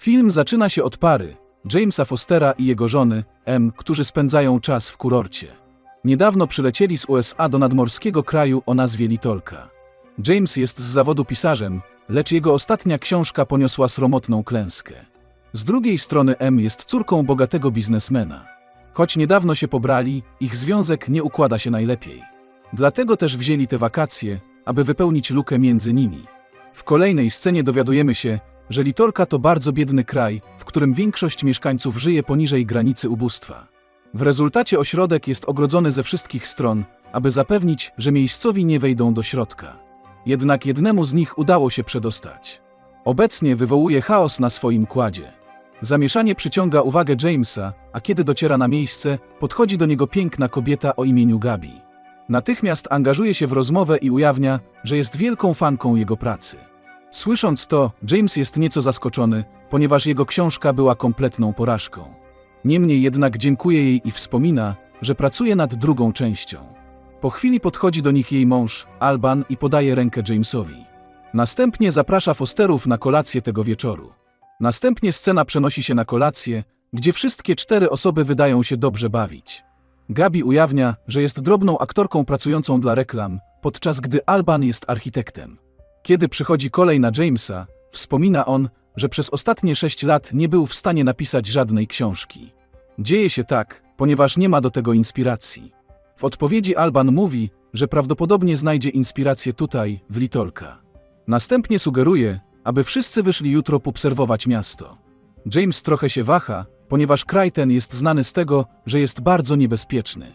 Film zaczyna się od pary, Jamesa Fostera i jego żony, M, którzy spędzają czas w kurorcie. Niedawno przylecieli z USA do nadmorskiego kraju o nazwie Litolka. James jest z zawodu pisarzem, lecz jego ostatnia książka poniosła sromotną klęskę. Z drugiej strony M jest córką bogatego biznesmena. Choć niedawno się pobrali, ich związek nie układa się najlepiej. Dlatego też wzięli te wakacje, aby wypełnić lukę między nimi. W kolejnej scenie dowiadujemy się, że Litolka to bardzo biedny kraj, w którym większość mieszkańców żyje poniżej granicy ubóstwa. W rezultacie ośrodek jest ogrodzony ze wszystkich stron, aby zapewnić, że miejscowi nie wejdą do środka. Jednak jednemu z nich udało się przedostać. Obecnie wywołuje chaos na swoim kładzie. Zamieszanie przyciąga uwagę Jamesa, a kiedy dociera na miejsce, podchodzi do niego piękna kobieta o imieniu Gabi. Natychmiast angażuje się w rozmowę i ujawnia, że jest wielką fanką jego pracy. Słysząc to, James jest nieco zaskoczony, ponieważ jego książka była kompletną porażką. Niemniej jednak dziękuje jej i wspomina, że pracuje nad drugą częścią. Po chwili podchodzi do nich jej mąż, Alban, i podaje rękę Jamesowi. Następnie zaprasza Fosterów na kolację tego wieczoru. Następnie scena przenosi się na kolację, gdzie wszystkie cztery osoby wydają się dobrze bawić. Gabi ujawnia, że jest drobną aktorką pracującą dla reklam, podczas gdy Alban jest architektem. Kiedy przychodzi kolej na Jamesa, wspomina on, że przez ostatnie sześć lat nie był w stanie napisać żadnej książki. Dzieje się tak, ponieważ nie ma do tego inspiracji. W odpowiedzi Alban mówi, że prawdopodobnie znajdzie inspirację tutaj, w Litolka. Następnie sugeruje, aby wszyscy wyszli jutro obserwować miasto. James trochę się waha, ponieważ kraj ten jest znany z tego, że jest bardzo niebezpieczny.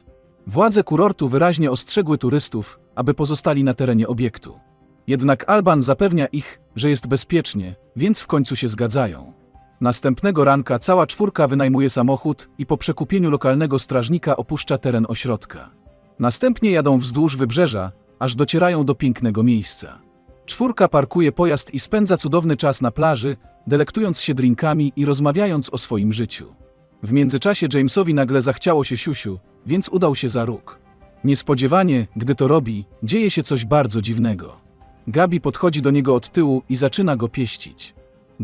Władze kurortu wyraźnie ostrzegły turystów, aby pozostali na terenie obiektu. Jednak Alban zapewnia ich, że jest bezpiecznie, więc w końcu się zgadzają. Następnego ranka cała czwórka wynajmuje samochód i po przekupieniu lokalnego strażnika opuszcza teren ośrodka. Następnie jadą wzdłuż wybrzeża, aż docierają do pięknego miejsca. Czwórka parkuje pojazd i spędza cudowny czas na plaży, delektując się drinkami i rozmawiając o swoim życiu. W międzyczasie Jamesowi nagle zachciało się siusiu, więc udał się za róg. Niespodziewanie, gdy to robi, dzieje się coś bardzo dziwnego. Gabi podchodzi do niego od tyłu i zaczyna go pieścić.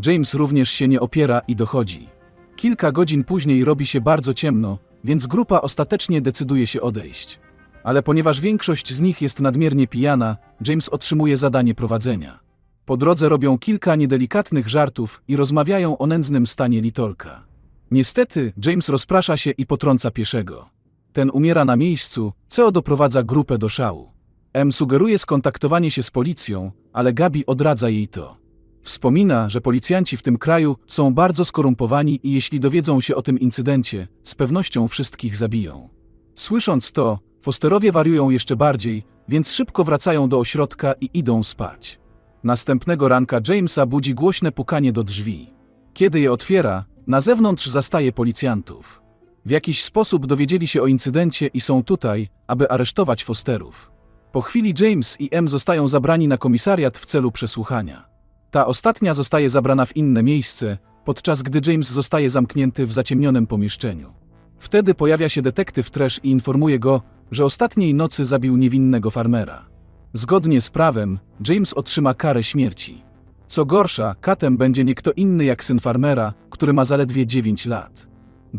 James również się nie opiera i dochodzi. Kilka godzin później robi się bardzo ciemno, więc grupa ostatecznie decyduje się odejść. Ale ponieważ większość z nich jest nadmiernie pijana, James otrzymuje zadanie prowadzenia. Po drodze robią kilka niedelikatnych żartów i rozmawiają o nędznym stanie Litolka. Niestety, James rozprasza się i potrąca pieszego. Ten umiera na miejscu, co doprowadza grupę do szału. M sugeruje skontaktowanie się z policją, ale Gabi odradza jej to. Wspomina, że policjanci w tym kraju są bardzo skorumpowani i jeśli dowiedzą się o tym incydencie, z pewnością wszystkich zabiją. Słysząc to, Fosterowie wariują jeszcze bardziej, więc szybko wracają do ośrodka i idą spać. Następnego ranka Jamesa budzi głośne pukanie do drzwi. Kiedy je otwiera, na zewnątrz zastaje policjantów. W jakiś sposób dowiedzieli się o incydencie i są tutaj, aby aresztować Fosterów. Po chwili James i M zostają zabrani na komisariat w celu przesłuchania. Ta ostatnia zostaje zabrana w inne miejsce, podczas gdy James zostaje zamknięty w zaciemnionym pomieszczeniu. Wtedy pojawia się detektyw Trash i informuje go, że ostatniej nocy zabił niewinnego farmera. Zgodnie z prawem, James otrzyma karę śmierci. Co gorsza, katem będzie nie kto inny jak syn farmera, który ma zaledwie 9 lat.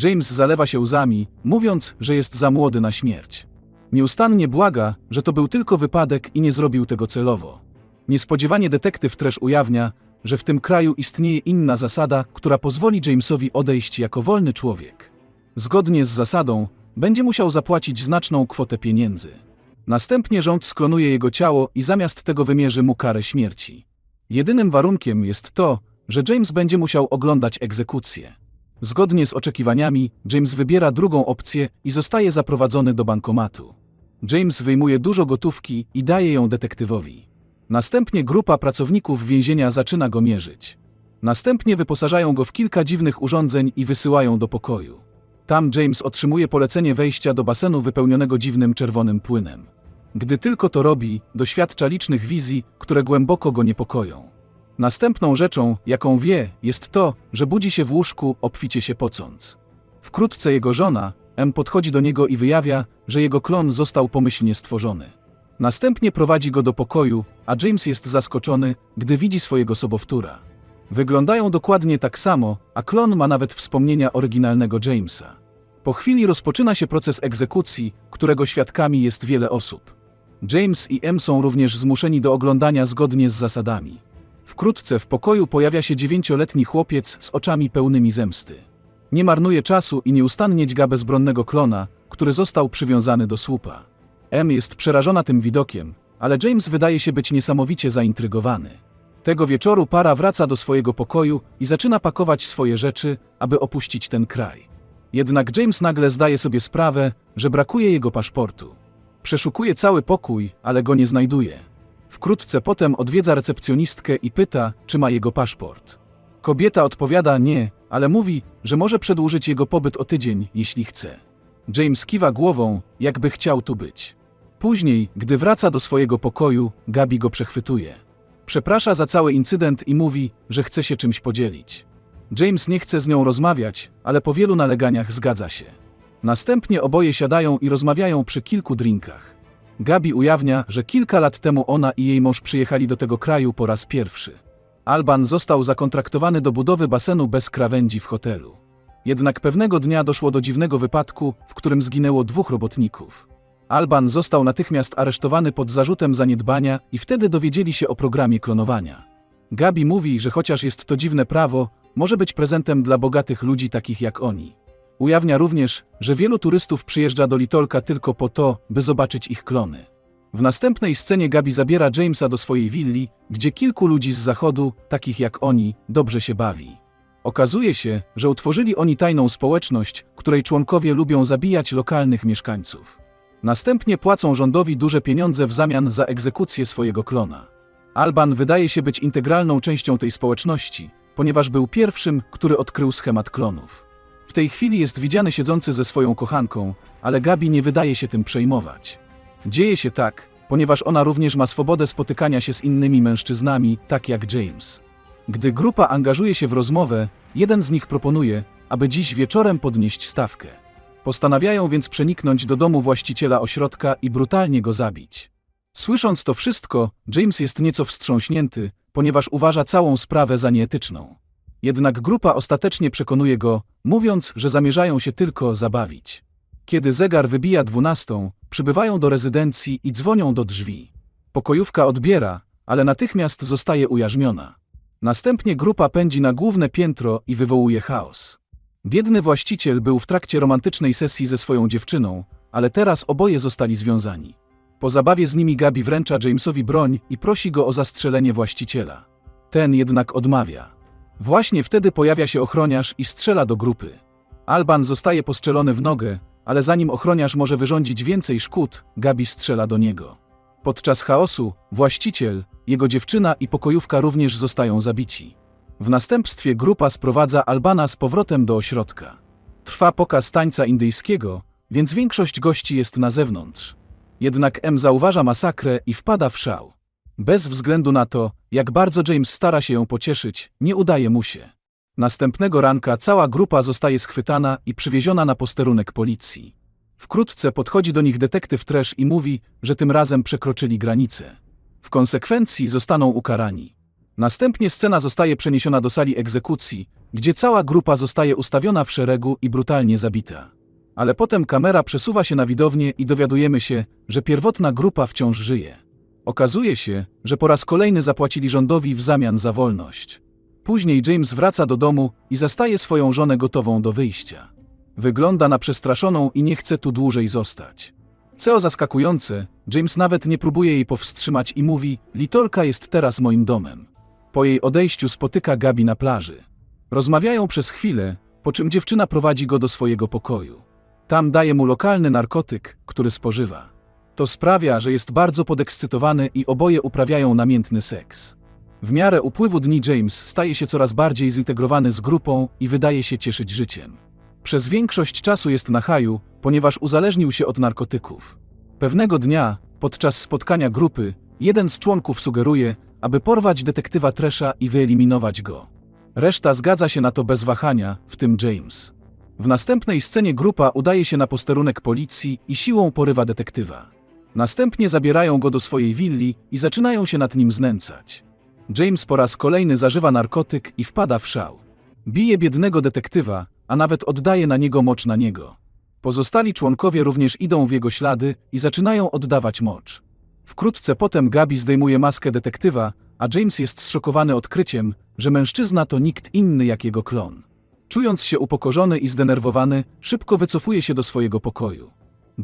James zalewa się łzami, mówiąc, że jest za młody na śmierć. Nieustannie błaga, że to był tylko wypadek i nie zrobił tego celowo. Niespodziewanie detektyw Trash ujawnia, że w tym kraju istnieje inna zasada, która pozwoli Jamesowi odejść jako wolny człowiek. Zgodnie z zasadą, będzie musiał zapłacić znaczną kwotę pieniędzy. Następnie rząd sklonuje jego ciało i zamiast tego wymierzy mu karę śmierci. Jedynym warunkiem jest to, że James będzie musiał oglądać egzekucję. Zgodnie z oczekiwaniami, James wybiera drugą opcję i zostaje zaprowadzony do bankomatu. James wyjmuje dużo gotówki i daje ją detektywowi. Następnie grupa pracowników więzienia zaczyna go mierzyć. Następnie wyposażają go w kilka dziwnych urządzeń i wysyłają do pokoju. Tam James otrzymuje polecenie wejścia do basenu wypełnionego dziwnym czerwonym płynem. Gdy tylko to robi, doświadcza licznych wizji, które głęboko go niepokoją. Następną rzeczą, jaką wie, jest to, że budzi się w łóżku, obficie się pocąc. Wkrótce jego żona, M podchodzi do niego i wyjawia, że jego klon został pomyślnie stworzony. Następnie prowadzi go do pokoju, a James jest zaskoczony, gdy widzi swojego sobowtóra. Wyglądają dokładnie tak samo, a klon ma nawet wspomnienia oryginalnego Jamesa. Po chwili rozpoczyna się proces egzekucji, którego świadkami jest wiele osób. James i M są również zmuszeni do oglądania zgodnie z zasadami. Wkrótce w pokoju pojawia się dziewięcioletni chłopiec z oczami pełnymi zemsty. Nie marnuje czasu i nieustannie dźga bezbronnego klona, który został przywiązany do słupa. M jest przerażona tym widokiem, ale James wydaje się być niesamowicie zaintrygowany. Tego wieczoru para wraca do swojego pokoju i zaczyna pakować swoje rzeczy, aby opuścić ten kraj. Jednak James nagle zdaje sobie sprawę, że brakuje jego paszportu. Przeszukuje cały pokój, ale go nie znajduje. Wkrótce potem odwiedza recepcjonistkę i pyta, czy ma jego paszport. Kobieta odpowiada nie, ale mówi, że może przedłużyć jego pobyt o tydzień, jeśli chce. James kiwa głową, jakby chciał tu być. Później, gdy wraca do swojego pokoju, Gabi go przechwytuje. Przeprasza za cały incydent i mówi, że chce się czymś podzielić. James nie chce z nią rozmawiać, ale po wielu naleganiach zgadza się. Następnie oboje siadają i rozmawiają przy kilku drinkach. Gabi ujawnia, że kilka lat temu ona i jej mąż przyjechali do tego kraju po raz pierwszy. Alban został zakontraktowany do budowy basenu bez krawędzi w hotelu. Jednak pewnego dnia doszło do dziwnego wypadku, w którym zginęło dwóch robotników. Alban został natychmiast aresztowany pod zarzutem zaniedbania i wtedy dowiedzieli się o programie klonowania. Gabi mówi, że chociaż jest to dziwne prawo, może być prezentem dla bogatych ludzi takich jak oni. Ujawnia również, że wielu turystów przyjeżdża do Litolka tylko po to, by zobaczyć ich klony. W następnej scenie Gabi zabiera Jamesa do swojej willi, gdzie kilku ludzi z zachodu, takich jak oni, dobrze się bawi. Okazuje się, że utworzyli oni tajną społeczność, której członkowie lubią zabijać lokalnych mieszkańców. Następnie płacą rządowi duże pieniądze w zamian za egzekucję swojego klona. Alban wydaje się być integralną częścią tej społeczności, ponieważ był pierwszym, który odkrył schemat klonów. W tej chwili jest widziany siedzący ze swoją kochanką, ale Gabi nie wydaje się tym przejmować. Dzieje się tak, ponieważ ona również ma swobodę spotykania się z innymi mężczyznami, tak jak James. Gdy grupa angażuje się w rozmowę, jeden z nich proponuje, aby dziś wieczorem podnieść stawkę. Postanawiają więc przeniknąć do domu właściciela ośrodka i brutalnie go zabić. Słysząc to wszystko, James jest nieco wstrząśnięty, ponieważ uważa całą sprawę za nieetyczną. Jednak grupa ostatecznie przekonuje go, mówiąc, że zamierzają się tylko zabawić. Kiedy zegar wybija dwunastą, przybywają do rezydencji i dzwonią do drzwi. Pokojówka odbiera, ale natychmiast zostaje ujarzmiona. Następnie grupa pędzi na główne piętro i wywołuje chaos. Biedny właściciel był w trakcie romantycznej sesji ze swoją dziewczyną, ale teraz oboje zostali związani. Po zabawie z nimi Gabi wręcza Jamesowi broń i prosi go o zastrzelenie właściciela. Ten jednak odmawia. Właśnie wtedy pojawia się ochroniarz i strzela do grupy. Alban zostaje postrzelony w nogę, ale zanim ochroniarz może wyrządzić więcej szkód, Gabi strzela do niego. Podczas chaosu właściciel, jego dziewczyna i pokojówka również zostają zabici. W następstwie grupa sprowadza Albana z powrotem do ośrodka. Trwa pokaz tańca indyjskiego, więc większość gości jest na zewnątrz. Jednak M zauważa masakrę i wpada w szał. Bez względu na to, jak bardzo James stara się ją pocieszyć, nie udaje mu się. Następnego ranka cała grupa zostaje schwytana i przywieziona na posterunek policji. Wkrótce podchodzi do nich detektyw Trash i mówi, że tym razem przekroczyli granicę. W konsekwencji zostaną ukarani. Następnie scena zostaje przeniesiona do sali egzekucji, gdzie cała grupa zostaje ustawiona w szeregu i brutalnie zabita. Ale potem kamera przesuwa się na widownię i dowiadujemy się, że pierwotna grupa wciąż żyje. Okazuje się, że po raz kolejny zapłacili rządowi w zamian za wolność. Później James wraca do domu i zastaje swoją żonę gotową do wyjścia. Wygląda na przestraszoną i nie chce tu dłużej zostać. Co zaskakujące, James nawet nie próbuje jej powstrzymać i mówi: Litolka jest teraz moim domem. Po jej odejściu spotyka Gabi na plaży. Rozmawiają przez chwilę, po czym dziewczyna prowadzi go do swojego pokoju. Tam daje mu lokalny narkotyk, który spożywa. To sprawia, że jest bardzo podekscytowany i oboje uprawiają namiętny seks. W miarę upływu dni James staje się coraz bardziej zintegrowany z grupą i wydaje się cieszyć życiem. Przez większość czasu jest na haju, ponieważ uzależnił się od narkotyków. Pewnego dnia, podczas spotkania grupy, jeden z członków sugeruje, aby porwać detektywa Tresha i wyeliminować go. Reszta zgadza się na to bez wahania, w tym James. W następnej scenie grupa udaje się na posterunek policji i siłą porywa detektywa. Następnie zabierają go do swojej willi i zaczynają się nad nim znęcać. James po raz kolejny zażywa narkotyk i wpada w szał. Bije biednego detektywa, a nawet oddaje na niego mocz na niego. Pozostali członkowie również idą w jego ślady i zaczynają oddawać mocz. Wkrótce potem Gabi zdejmuje maskę detektywa, a James jest zszokowany odkryciem, że mężczyzna to nikt inny jak jego klon. Czując się upokorzony i zdenerwowany, szybko wycofuje się do swojego pokoju.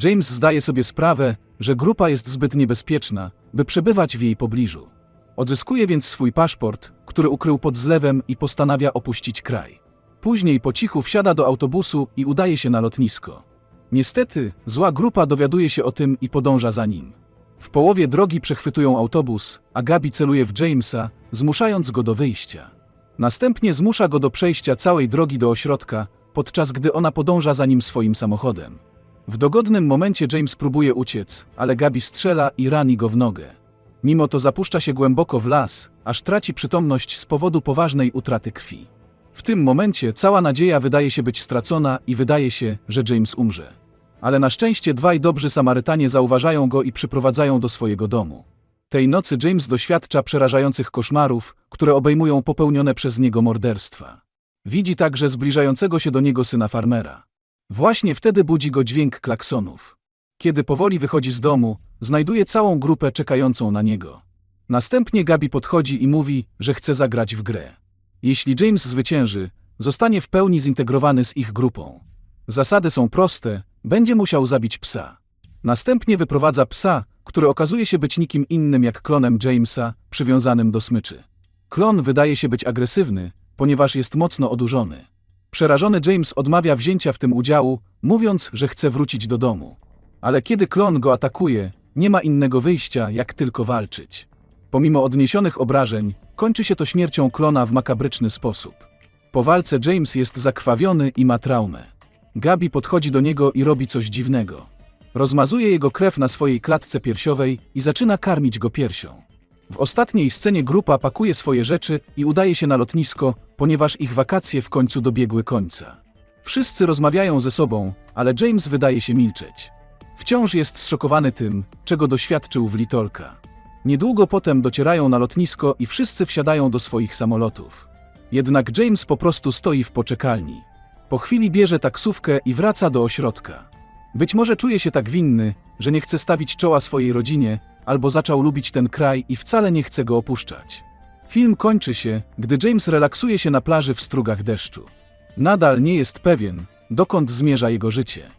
James zdaje sobie sprawę, że grupa jest zbyt niebezpieczna, by przebywać w jej pobliżu. Odzyskuje więc swój paszport, który ukrył pod zlewem i postanawia opuścić kraj. Później po cichu wsiada do autobusu i udaje się na lotnisko. Niestety, zła grupa dowiaduje się o tym i podąża za nim. W połowie drogi przechwytują autobus, a Gabi celuje w Jamesa, zmuszając go do wyjścia. Następnie zmusza go do przejścia całej drogi do ośrodka, podczas gdy ona podąża za nim swoim samochodem. W dogodnym momencie James próbuje uciec, ale Gabi strzela i rani go w nogę. Mimo to zapuszcza się głęboko w las, aż traci przytomność z powodu poważnej utraty krwi. W tym momencie cała nadzieja wydaje się być stracona i wydaje się, że James umrze. Ale na szczęście dwaj dobrzy Samarytanie zauważają go i przyprowadzają do swojego domu. Tej nocy James doświadcza przerażających koszmarów, które obejmują popełnione przez niego morderstwa. Widzi także zbliżającego się do niego syna farmera. Właśnie wtedy budzi go dźwięk klaksonów. Kiedy powoli wychodzi z domu, znajduje całą grupę czekającą na niego. Następnie Gabi podchodzi i mówi, że chce zagrać w grę. Jeśli James zwycięży, zostanie w pełni zintegrowany z ich grupą. Zasady są proste, będzie musiał zabić psa. Następnie wyprowadza psa, który okazuje się być nikim innym jak klonem Jamesa, przywiązanym do smyczy. Klon wydaje się być agresywny, ponieważ jest mocno odurzony. Przerażony James odmawia wzięcia w tym udziału, mówiąc, że chce wrócić do domu. Ale kiedy klon go atakuje, nie ma innego wyjścia, jak tylko walczyć. Pomimo odniesionych obrażeń, kończy się to śmiercią klona w makabryczny sposób. Po walce James jest zakrwawiony i ma traumę. Gabi podchodzi do niego i robi coś dziwnego. Rozmazuje jego krew na swojej klatce piersiowej i zaczyna karmić go piersią. W ostatniej scenie grupa pakuje swoje rzeczy i udaje się na lotnisko, ponieważ ich wakacje w końcu dobiegły końca. Wszyscy rozmawiają ze sobą, ale James wydaje się milczeć. Wciąż jest zszokowany tym, czego doświadczył w Litolka. Niedługo potem docierają na lotnisko i wszyscy wsiadają do swoich samolotów. Jednak James po prostu stoi w poczekalni. Po chwili bierze taksówkę i wraca do ośrodka. Być może czuje się tak winny, że nie chce stawić czoła swojej rodzinie, albo zaczął lubić ten kraj i wcale nie chce go opuszczać. Film kończy się, gdy James relaksuje się na plaży w strugach deszczu. Nadal nie jest pewien, dokąd zmierza jego życie.